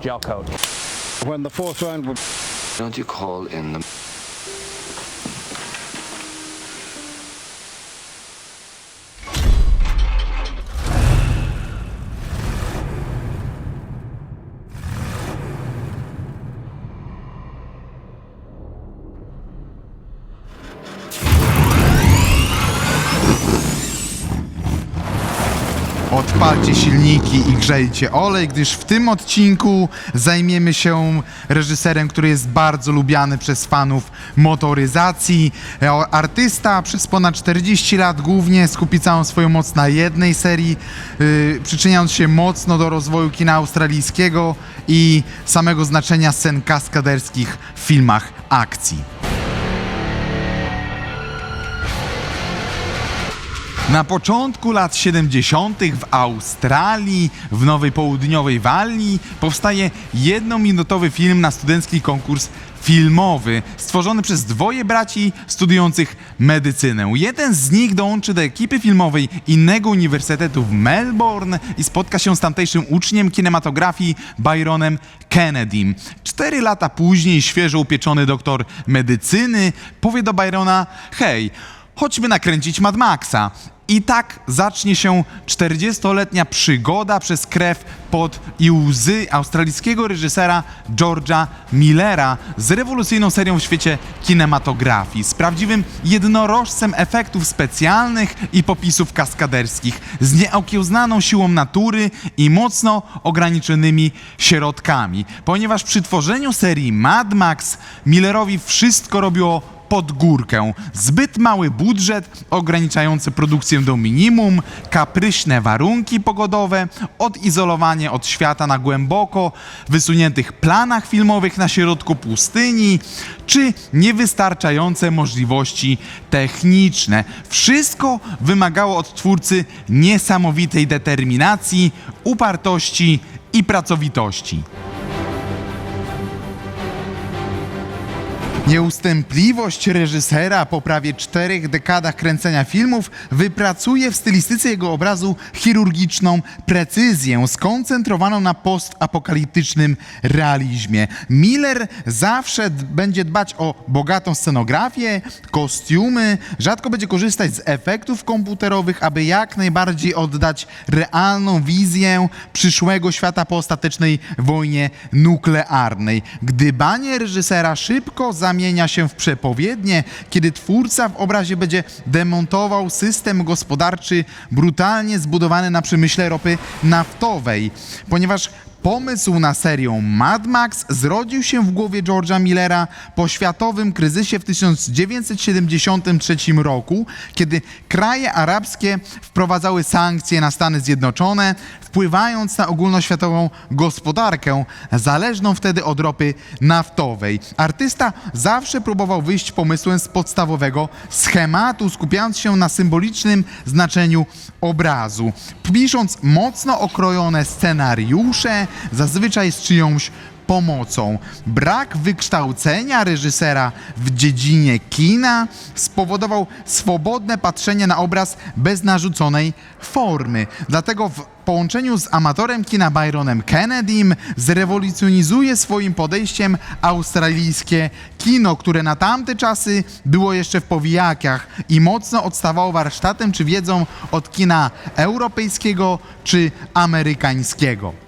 gel coat. When the fourth round would Don't you call in the Odpalcie silniki i grzejcie olej, gdyż w tym odcinku zajmiemy się reżyserem, który jest bardzo lubiany przez fanów motoryzacji. E, Artysta przez ponad 40 lat głównie skupi całą swoją moc na jednej serii, yy, przyczyniając się mocno do rozwoju kina australijskiego i samego znaczenia scen kaskaderskich w filmach akcji. Na początku lat 70. w Australii, w Nowej Południowej Walii, powstaje jednominutowy film na studencki konkurs filmowy, stworzony przez dwoje braci studiujących medycynę. Jeden z nich dołączy do ekipy filmowej innego uniwersytetu w Melbourne i spotka się z tamtejszym uczniem kinematografii Byronem Kennedym. Cztery lata później świeżo upieczony doktor medycyny powie do Byrona: Hej, chodźmy nakręcić Mad Maxa. I tak zacznie się 40-letnia przygoda przez krew, pot i łzy australijskiego reżysera George'a Millera z rewolucyjną serią w świecie kinematografii, z prawdziwym jednorożcem efektów specjalnych i popisów kaskaderskich, z nieokiełznaną siłą natury i mocno ograniczonymi środkami. Ponieważ przy tworzeniu serii Mad Max Millerowi wszystko robiło pod górkę. Zbyt mały budżet, ograniczający produkcję do minimum, kapryśne warunki pogodowe, odizolowanie od świata na głęboko wysuniętych planach filmowych na środku pustyni, czy niewystarczające możliwości techniczne. Wszystko wymagało od twórcy niesamowitej determinacji, upartości i pracowitości. Nieustępliwość reżysera po prawie czterech dekadach kręcenia filmów wypracuje w stylistyce jego obrazu chirurgiczną precyzję, skoncentrowaną na postapokaliptycznym realizmie. Miller zawsze będzie dbać o bogatą scenografię, kostiumy, rzadko będzie korzystać z efektów komputerowych, aby jak najbardziej oddać realną wizję przyszłego świata po ostatecznej wojnie nuklearnej. Gdybanie reżysera szybko zamienia się w przepowiednie, kiedy twórca w obrazie będzie demontował system gospodarczy brutalnie zbudowany na przemyśle ropy naftowej, ponieważ Pomysł na serię Mad Max zrodził się w głowie George'a Millera po światowym kryzysie w 1973 roku, kiedy kraje arabskie wprowadzały sankcje na Stany Zjednoczone, wpływając na ogólnoświatową gospodarkę, zależną wtedy od ropy naftowej. Artysta zawsze próbował wyjść pomysłem z podstawowego schematu, skupiając się na symbolicznym znaczeniu obrazu. Pisząc mocno okrojone scenariusze, zazwyczaj z czyjąś pomocą. Brak wykształcenia reżysera w dziedzinie kina spowodował swobodne patrzenie na obraz bez narzuconej formy. Dlatego w połączeniu z amatorem kina Byronem Kennedym zrewolucjonizuje swoim podejściem australijskie kino, które na tamte czasy było jeszcze w powijakach i mocno odstawało warsztatem czy wiedzą od kina europejskiego czy amerykańskiego.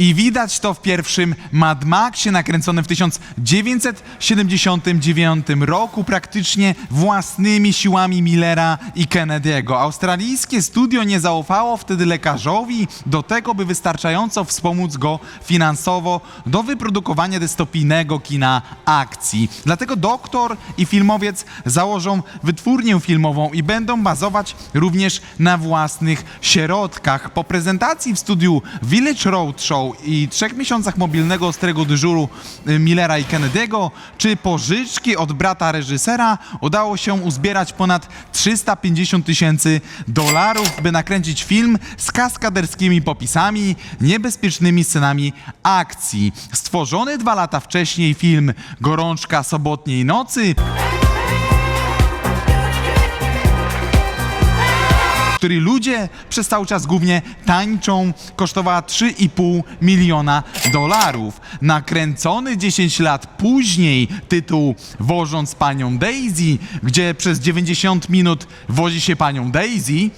I widać to w pierwszym Mad Maxie nakręconym w 1979 roku praktycznie własnymi siłami Millera i Kennedy'ego. Australijskie studio nie zaufało wtedy lekarzowi do tego, by wystarczająco wspomóc go finansowo do wyprodukowania dystopijnego kina akcji. Dlatego doktor i filmowiec założą wytwórnię filmową i będą bazować również na własnych środkach. Po prezentacji w studiu Village Road I trzech miesiącach mobilnego ostrego dyżuru y, Millera i Kennedy'ego, czy pożyczki od brata reżysera, udało się uzbierać ponad 350 tysięcy dolarów, by nakręcić film z kaskaderskimi popisami, niebezpiecznymi scenami akcji. Stworzony dwa lata wcześniej film Gorączka sobotniej nocy której ludzie przez cały czas głównie tańczą, kosztowała 3,5 miliona dolarów. Nakręcony 10 lat później tytuł Wożąc panią Daisy, gdzie przez 90 minut wozi się panią Daisy,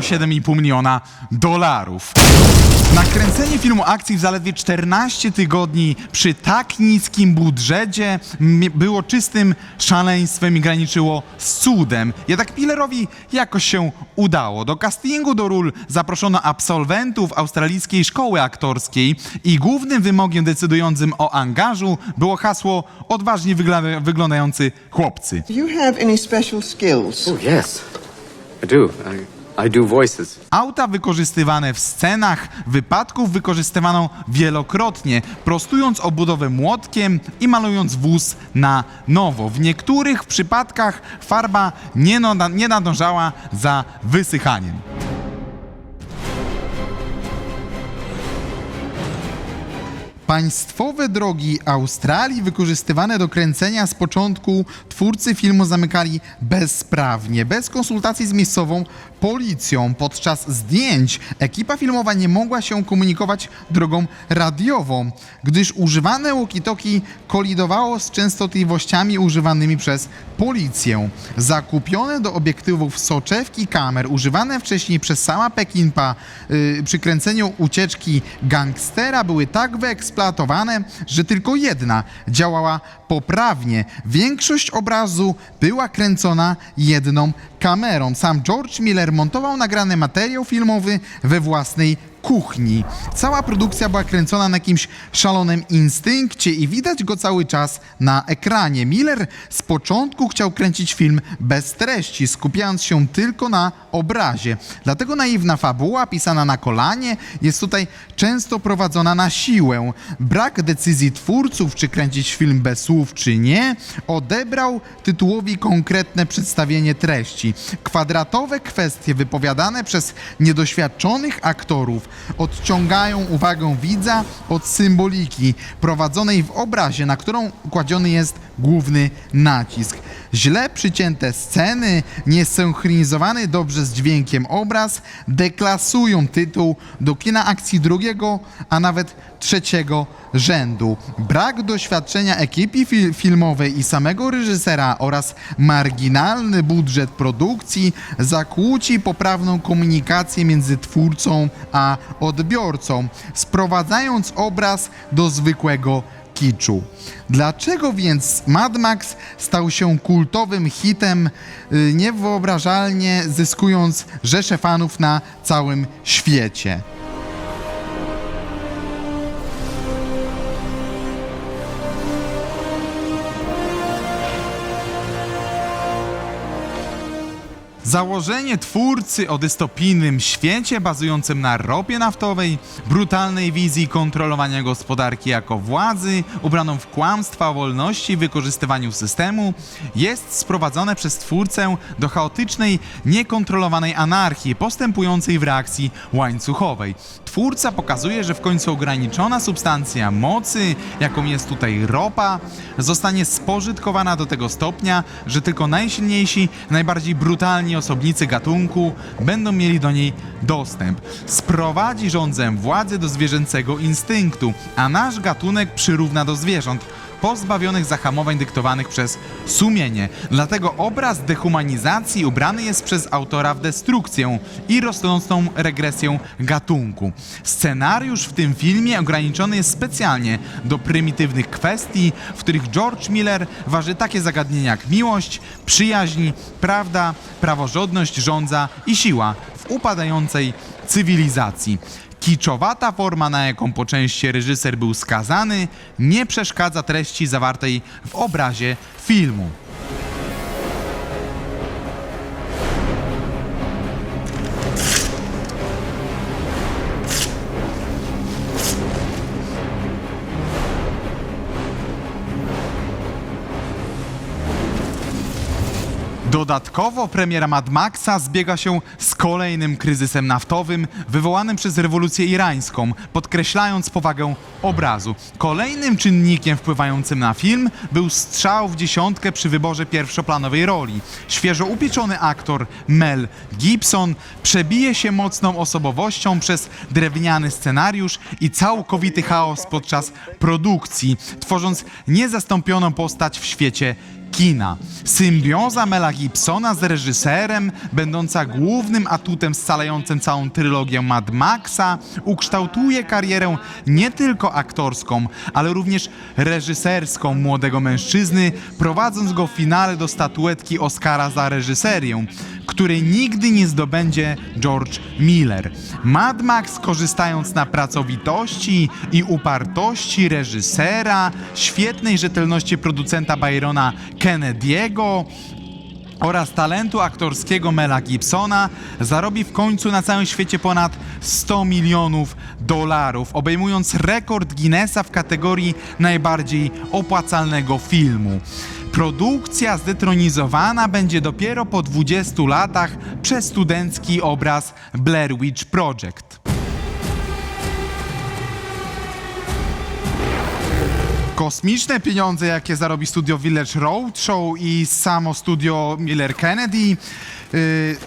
kosztował 7,5 miliona dolarów. Nakręcenie filmu akcji w zaledwie 14 tygodni przy tak niskim budżecie było czystym szaleństwem i graniczyło z cudem. Jednak Millerowi jakoś się udało. Do castingu do ról zaproszono absolwentów australijskiej szkoły aktorskiej i głównym wymogiem decydującym o angażu było hasło odważnie wygla- wyglądający chłopcy. Do you have any special skills? Oh, yes. I do. I, I do voices. Auta wykorzystywane w scenach wypadków wykorzystywano wielokrotnie, prostując obudowę młotkiem i malując wóz na nowo. W niektórych przypadkach farba nie, nada- nie nadążała za wysychaniem. Państwowe drogi Australii wykorzystywane do kręcenia z początku twórcy filmu zamykali bezprawnie, bez konsultacji z miejscową policją. Podczas zdjęć ekipa filmowa nie mogła się komunikować drogą radiową, gdyż używane walkie-talkie kolidowało z częstotliwościami używanymi przez policję. Zakupione do obiektywów soczewki kamer używane wcześniej przez sama Pekinpa yy, przy kręceniu ucieczki gangstera były tak wyeksploatowane, że tylko jedna działała poprawnie. Większość obrazu była kręcona jedną kamerą. Sam George Miller montował nagrany materiał filmowy we własnej kuchni. Cała produkcja była kręcona na jakimś szalonym instynkcie i widać go cały czas na ekranie. Miller z początku chciał kręcić film bez treści, skupiając się tylko na obrazie. Dlatego naiwna fabuła pisana na kolanie jest tutaj często prowadzona na siłę. Brak decyzji twórców, czy kręcić film bez słów, czy nie, odebrał tytułowi konkretne przedstawienie treści. Kwadratowe kwestie wypowiadane przez niedoświadczonych aktorów odciągają uwagę widza od symboliki prowadzonej w obrazie, na którą kładziony jest główny nacisk. Źle przycięte sceny, niesynchronizowany dobrze z dźwiękiem obraz deklasują tytuł do kina akcji drugiego, a nawet trzeciego rzędu. Brak doświadczenia ekipy fil- filmowej i samego reżysera oraz marginalny budżet produkcji zakłóci poprawną komunikację między twórcą a odbiorcą, sprowadzając obraz do zwykłego kiczu. Dlaczego więc Mad Max stał się kultowym hitem, y, niewyobrażalnie zyskując rzesze fanów na całym świecie? Założenie twórcy o dystopijnym świecie bazującym na ropie naftowej, brutalnej wizji kontrolowania gospodarki jako władzy, ubraną w kłamstwa wolności i wykorzystywaniu systemu, jest sprowadzone przez twórcę do chaotycznej, niekontrolowanej anarchii postępującej w reakcji łańcuchowej. Twórca pokazuje, że w końcu ograniczona substancja mocy, jaką jest tutaj ropa, zostanie spożytkowana do tego stopnia, że tylko najsilniejsi, najbardziej brutalni osobnicy gatunku będą mieli do niej dostęp. Sprowadzi rządzę władzy do zwierzęcego instynktu, a nasz gatunek przyrówna do zwierząt pozbawionych zahamowań dyktowanych przez sumienie. Dlatego obraz dehumanizacji ubrany jest przez autora w destrukcję i rosnącą regresję gatunku. Scenariusz w tym filmie ograniczony jest specjalnie do prymitywnych kwestii, w których George Miller waży takie zagadnienia jak miłość, przyjaźń, prawda, praworządność, rządza i siła w upadającej cywilizacji. Kiczowata forma, na jaką po części reżyser był skazany, nie przeszkadza treści zawartej w obrazie filmu. Dodatkowo premiera Mad Maxa zbiega się z kolejnym kryzysem naftowym wywołanym przez rewolucję irańską, podkreślając powagę obrazu. Kolejnym czynnikiem wpływającym na film był strzał w dziesiątkę przy wyborze pierwszoplanowej roli. Świeżo upieczony aktor Mel Gibson przebije się mocną osobowością przez drewniany scenariusz i całkowity chaos podczas produkcji, tworząc niezastąpioną postać w świecie kina. Symbioza Mela Gibsona z reżyserem, będąca głównym atutem scalającym całą trylogię Mad Maxa, ukształtuje karierę nie tylko aktorską, ale również reżyserską młodego mężczyzny, prowadząc go w finale do statuetki Oscara za reżyserię, której nigdy nie zdobędzie George Miller. Mad Max, korzystając na pracowitości i upartości reżysera, świetnej rzetelności producenta Byrona Kennedy'ego, oraz talentu aktorskiego Mela Gibsona zarobi w końcu na całym świecie ponad 100 milionów dolarów, obejmując rekord Guinnessa w kategorii najbardziej opłacalnego filmu. Produkcja zdetronizowana będzie dopiero po 20 latach przez studencki obraz Blair Witch Project. Kosmiczne pieniądze, jakie zarobi studio Village Roadshow i samo studio Miller Kennedy,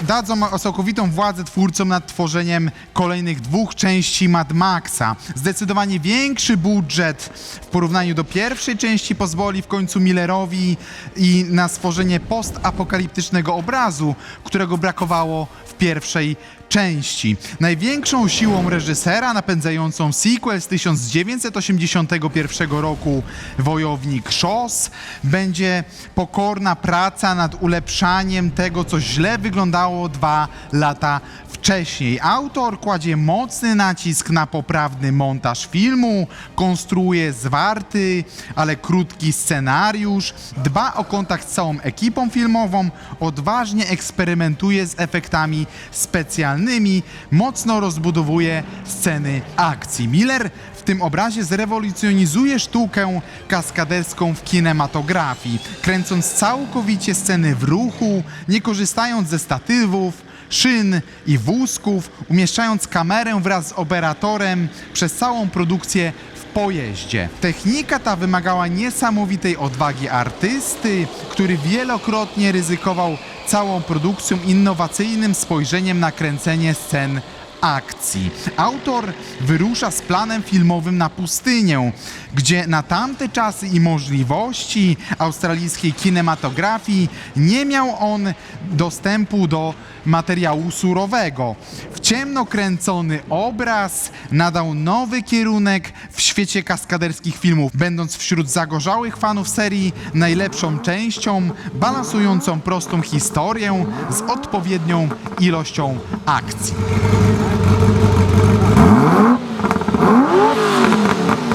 dadzą całkowitą władzę twórcom nad tworzeniem kolejnych dwóch części Mad Maxa. Zdecydowanie większy budżet w porównaniu do pierwszej części pozwoli w końcu Millerowi i na stworzenie postapokaliptycznego obrazu, którego brakowało w pierwszej części. Największą siłą reżysera napędzającą sequel z 1981 roku Wojownik Szos będzie pokorna praca nad ulepszaniem tego, co źle wyglądało dwa lata wcześniej. Autor kładzie mocny nacisk na poprawny montaż filmu, konstruuje zwarty, ale krótki scenariusz, dba o kontakt z całą ekipą filmową, odważnie eksperymentuje z efektami specjalnymi, mocno rozbudowuje sceny akcji. Miller tym obrazie zrewolucjonizuje sztukę kaskaderską w kinematografii, kręcąc całkowicie sceny w ruchu, nie korzystając ze statywów, szyn i wózków, umieszczając kamerę wraz z operatorem przez całą produkcję w pojeździe. Technika ta wymagała niesamowitej odwagi artysty, który wielokrotnie ryzykował całą produkcją innowacyjnym spojrzeniem na kręcenie scen akcji. Autor wyrusza z planem filmowym na pustynię, gdzie na tamte czasy i możliwości australijskiej kinematografii nie miał on dostępu do materiału surowego. W ciemno kręcony obraz nadał nowy kierunek w świecie kaskaderskich filmów, będąc wśród zagorzałych fanów serii najlepszą częścią, balansującą prostą historię z odpowiednią ilością akcji.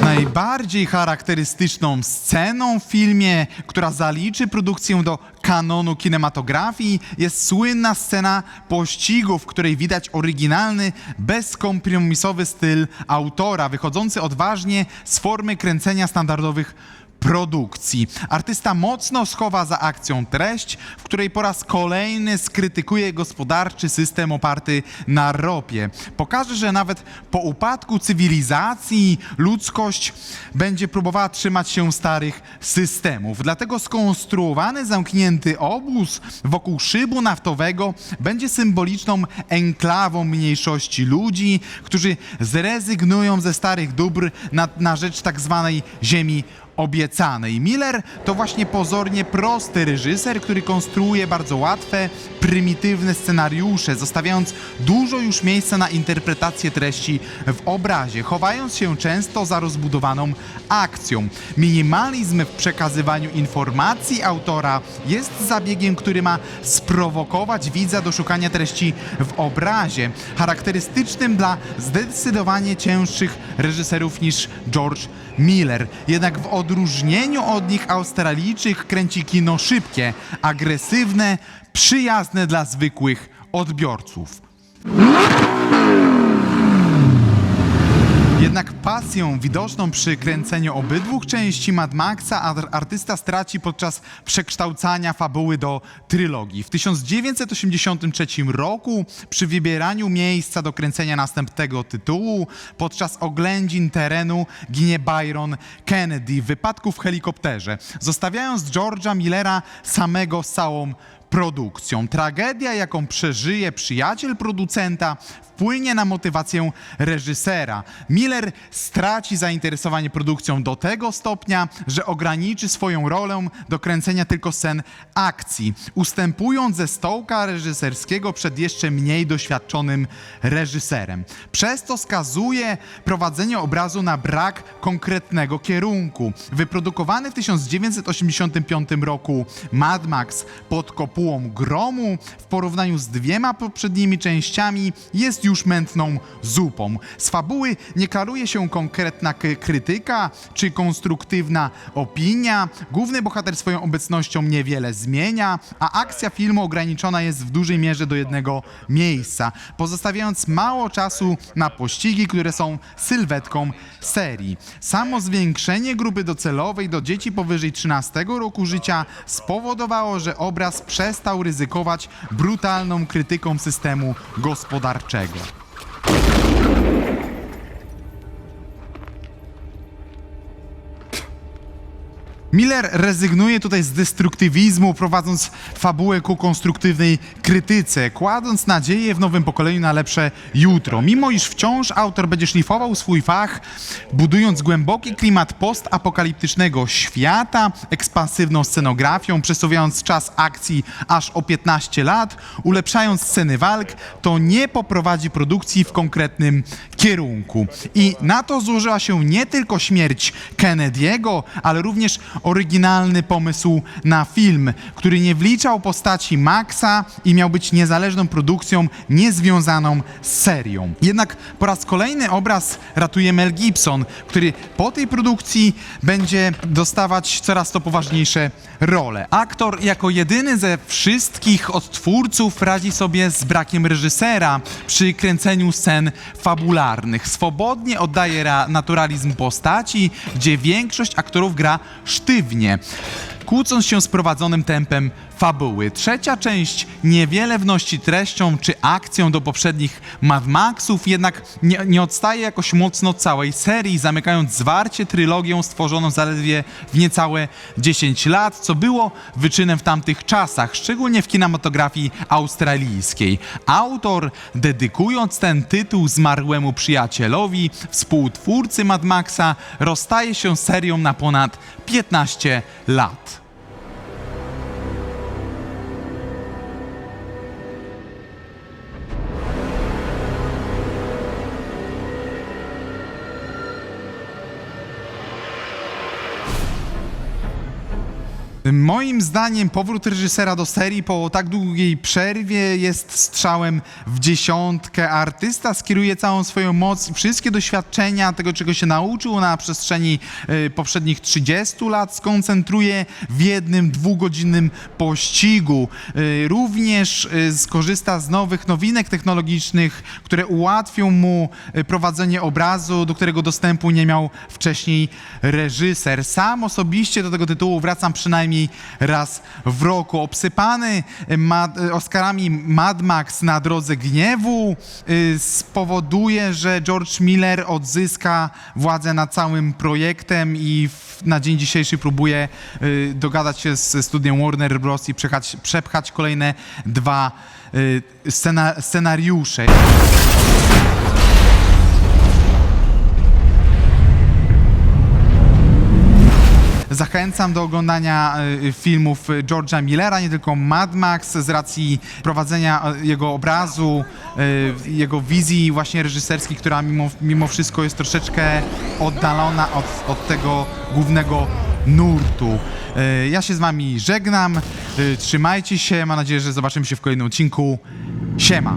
Najbardziej charakterystyczną sceną w filmie, która zaliczy produkcję do kanonu kinematografii, jest słynna scena pościgu, w której widać oryginalny, bezkompromisowy styl autora, wychodzący odważnie z formy kręcenia standardowych produkcji. Artysta mocno schowa za akcją treść, w której po raz kolejny skrytykuje gospodarczy system oparty na ropie. Pokaże, że nawet po upadku cywilizacji ludzkość będzie próbowała trzymać się starych systemów. Dlatego skonstruowany zamknięty obóz wokół szybu naftowego będzie symboliczną enklawą mniejszości ludzi, którzy zrezygnują ze starych dóbr na, na rzecz tak zwanej ziemi obiecanej. Miller to właśnie pozornie prosty reżyser, który konstruuje bardzo łatwe, prymitywne scenariusze, zostawiając dużo już miejsca na interpretację treści w obrazie, chowając się często za rozbudowaną akcją. Minimalizm w przekazywaniu informacji autora jest zabiegiem, który ma sprowokować widza do szukania treści w obrazie, charakterystycznym dla zdecydowanie cięższych reżyserów niż George Miller. Jednak w odróżnieniu od nich Australijczyk kręci kino szybkie, agresywne, przyjazne dla zwykłych odbiorców. Jednak pasją widoczną przy kręceniu obydwu części Mad Maxa ar- artysta straci podczas przekształcania fabuły do trylogii. W 1983 roku przy wybieraniu miejsca do kręcenia następnego tytułu podczas oględzin terenu ginie Byron Kennedy w wypadku w helikopterze, zostawiając George'a Millera samego z całą produkcją. Tragedia, jaką przeżyje przyjaciel producenta, wpłynie na motywację reżysera. Miller straci zainteresowanie produkcją do tego stopnia, że ograniczy swoją rolę do kręcenia tylko scen akcji, ustępując ze stołka reżyserskiego przed jeszcze mniej doświadczonym reżyserem. Przez to skazuje prowadzenie obrazu na brak konkretnego kierunku. Wyprodukowany w 1985 roku Mad Max pod kopułą gromu w porównaniu z dwiema poprzednimi częściami jest już mętną zupą. Z fabuły nie klaruje się konkretna krytyka czy konstruktywna opinia. Główny bohater swoją obecnością niewiele zmienia, a akcja filmu ograniczona jest w dużej mierze do jednego miejsca, pozostawiając mało czasu na pościgi, które są sylwetką serii. Samo zwiększenie grupy docelowej do dzieci powyżej 13 roku życia spowodowało, że obraz przestał ryzykować brutalną krytyką systemu gospodarczego. Miller rezygnuje tutaj z destruktywizmu, prowadząc fabułę ku konstruktywnej krytyce, kładąc nadzieję w nowym pokoleniu na lepsze jutro. Mimo iż wciąż autor będzie szlifował swój fach, budując głęboki klimat postapokaliptycznego świata, ekspansywną scenografią, przesuwając czas akcji aż o 15 lat, ulepszając sceny walk, to nie poprowadzi produkcji w konkretnym kierunku. I na to złożyła się nie tylko śmierć Kennedy'ego, ale również oryginalny pomysł na film, który nie wliczał postaci Maxa i miał być niezależną produkcją niezwiązaną z serią. Jednak po raz kolejny obraz ratuje Mel Gibson, który po tej produkcji będzie dostawać coraz to poważniejsze role. Aktor jako jedyny ze wszystkich odtwórców radzi sobie z brakiem reżysera przy kręceniu scen fabularnych. Swobodnie oddaje ra- naturalizm postaci, gdzie większość aktorów gra sztywnie kłócąc się z prowadzonym tempem fabuły. Trzecia część niewiele wnosi treścią czy akcją do poprzednich Mad Maxów, jednak nie, nie odstaje jakoś mocno od całej serii, zamykając zwarcie trylogią stworzoną zaledwie w niecałe 10 lat, co było wyczynem w tamtych czasach, szczególnie w kinematografii australijskiej. Autor, dedykując ten tytuł zmarłemu przyjacielowi, współtwórcy Mad Maxa, rozstaje się z serią na ponad 15 lat. Moim zdaniem powrót reżysera do serii po tak długiej przerwie jest strzałem w dziesiątkę. Artysta skieruje całą swoją moc i wszystkie doświadczenia tego, czego się nauczył na przestrzeni y, poprzednich 30 lat, skoncentruje w jednym dwugodzinnym pościgu. Y, również y, skorzysta z nowych nowinek technologicznych, które ułatwią mu prowadzenie obrazu, do którego dostępu nie miał wcześniej reżyser. Sam osobiście do tego tytułu wracam przynajmniej raz w roku. Obsypany Mad, y, Oscarami Mad Max na drodze gniewu y, spowoduje, że George Miller odzyska władzę nad całym projektem i na dzień dzisiejszy próbuje dogadać się ze studiem Warner Bros. i przepchać, przepchać kolejne dwa scena, scenariusze. Zachęcam do oglądania y, filmów George'a Millera, nie tylko Mad Max, z racji prowadzenia y, jego obrazu, y, jego wizji właśnie reżyserskiej, która mimo, mimo wszystko jest troszeczkę oddalona od, od tego głównego nurtu. Ja się z wami żegnam, trzymajcie się, mam nadzieję, że zobaczymy się w kolejnym odcinku. Siema!